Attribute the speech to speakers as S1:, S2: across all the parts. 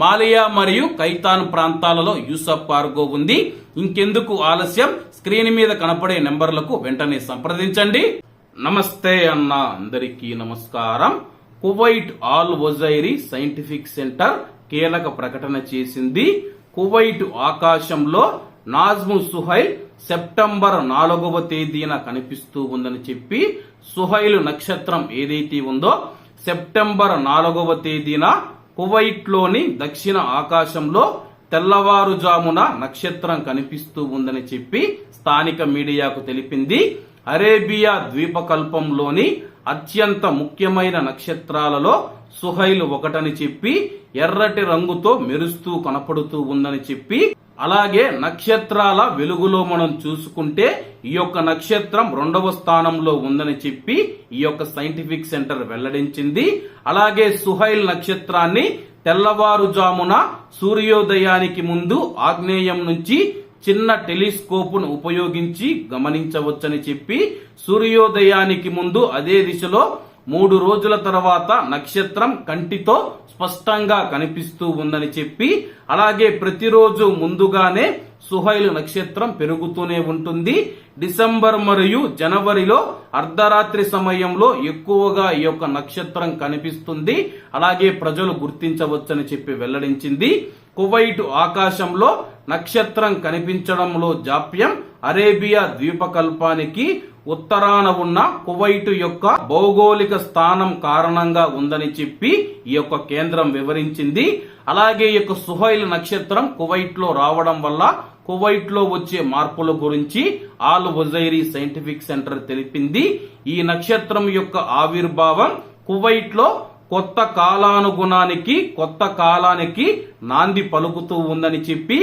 S1: మాలియా మరియు కైతాన్ ప్రాంతాలలో యూసఫ్ కార్గో ఉంది. ఇంకెందుకు ఆలస్యం? స్క్రీన్ మీద కనపడే నెంబర్లకు వెంటనే సంప్రదించండి. నమస్తే అన్న అందరికీ నమస్కారం. కువైట్ ఆల్ వజైరీ సైంటిఫిక్ సెంటర్ కీలక ప్రకటన చేసింది. కువైట్ ఆకాశంలో నాజ్ము సుహైల్ సెప్టెంబర్ నాలుగవ తేదీన కనిపిస్తూ ఉందని చెప్పి సుహైల్ నక్షత్రం ఏదైతే ఉందో సెప్టెంబర్ నాలుగవ తేదీన కువైట్లోని దక్షిణ ఆకాశంలో తెల్లవారుజామున నక్షత్రం కనిపిస్తూ ఉందని చెప్పి స్థానిక మీడియాకు తెలిపింది. అరేబియా ద్వీపకల్పంలోని అత్యంత ముఖ్యమైన నక్షత్రాలలో సుహైల్ ఒకటని చెప్పి ఎర్రటి రంగుతో మెరుస్తూ కనపడుతూ ఉందని చెప్పి అలాగే నక్షత్రాల వెలుగులో మనం చూసుకుంటే ఈ యొక్క నక్షత్రం రెండవ స్థానంలో ఉందని చెప్పి ఈ యొక్క సైంటిఫిక్ సెంటర్ వెల్లడించింది. అలాగే సుహైల్ నక్షత్రాన్ని తెల్లవారుజామున సూర్యోదయానికి ముందు ఆగ్నేయం నుంచి చిన్న టెలిస్కోపును ఉపయోగించి గమనించవచ్చని చెప్పి సూర్యోదయానికి ముందు అదే దిశలో మూడు రోజుల తర్వాత నక్షత్రం కంటితో స్పష్టంగా కనిపిస్తూ ఉందని చెప్పి అలాగే ప్రతిరోజు ముందుగానే సుహైల్ నక్షత్రం పెరుగుతూనే ఉంటుంది. డిసెంబర్ మరియు జనవరిలో అర్ధరాత్రి సమయంలో ఎక్కువగా ఈ యొక్క నక్షత్రం కనిపిస్తుంది. అలాగే ప్రజలు గుర్తించవచ్చని చెప్పి వెల్లడించింది. కువైట్ ఆకాశంలో నక్షత్రం కనిపించడంలో జాప్యం అరేబియా ద్వీపకల్పానికి ఉత్తరాన ఉన్న కువైటు యొక్క భౌగోళిక స్థానం కారణంగా ఉందని చెప్పి ఈ యొక్క కేంద్రం వివరించింది. అలాగే ఈ యొక్క సుహైల్ నక్షత్రం కువైట్లో రావడం వల్ల కువైట్లో వచ్చే మార్పుల గురించి ఆల్ వజైరీ సైంటిఫిక్ సెంటర్ తెలిపింది. ఈ నక్షత్రం యొక్క ఆవిర్భావం కువైట్లో కొత్త కాలానుగుణానికి కొత్త కాలానికి నాంది పలుకుతూ ఉందని చెప్పి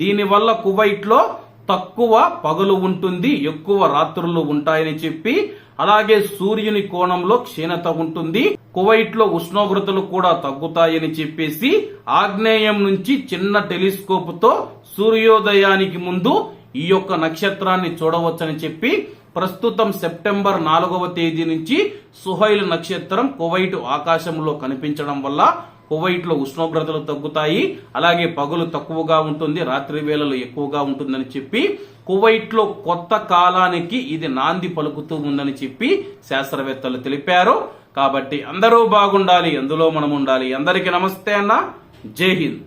S1: దీనివల్ల కువైట్లో తక్కువ పగలు ఉంటుంది ఎక్కువ రాత్రులు ఉంటాయని చెప్పి అలాగే సూర్యుని కోణంలో క్షీణత ఉంటుంది కువైట్లో ఉష్ణోగ్రతలు కూడా తగ్గుతాయని చెప్పేసి ఆగ్నేయం నుంచి చిన్న టెలిస్కోప్తో సూర్యోదయానికి ముందు ఈ యొక్క నక్షత్రాన్ని చూడవచ్చని చెప్పి ప్రస్తుతం సెప్టెంబర్ నాలుగవ తేదీ నుంచి సుహైల్ నక్షత్రం కువైట్ ఆకాశంలో కనిపించడం వల్ల కువైట్లో ఉష్ణోగ్రతలు తగ్గుతాయి. అలాగే పగులు తక్కువగా ఉంటుంది రాత్రి వేళలు ఎక్కువగా ఉంటుందని చెప్పి. కువైట్లో కొత్త కాలానికి ఇది నాంది పలుకుతూ ఉందని చెప్పి శాస్త్రవేత్తలు తెలిపారు. కాబట్టి అందరూ బాగుండాలి అందులో మనం ఉండాలి. అందరికీ నమస్తే అన్న. జై హింద్.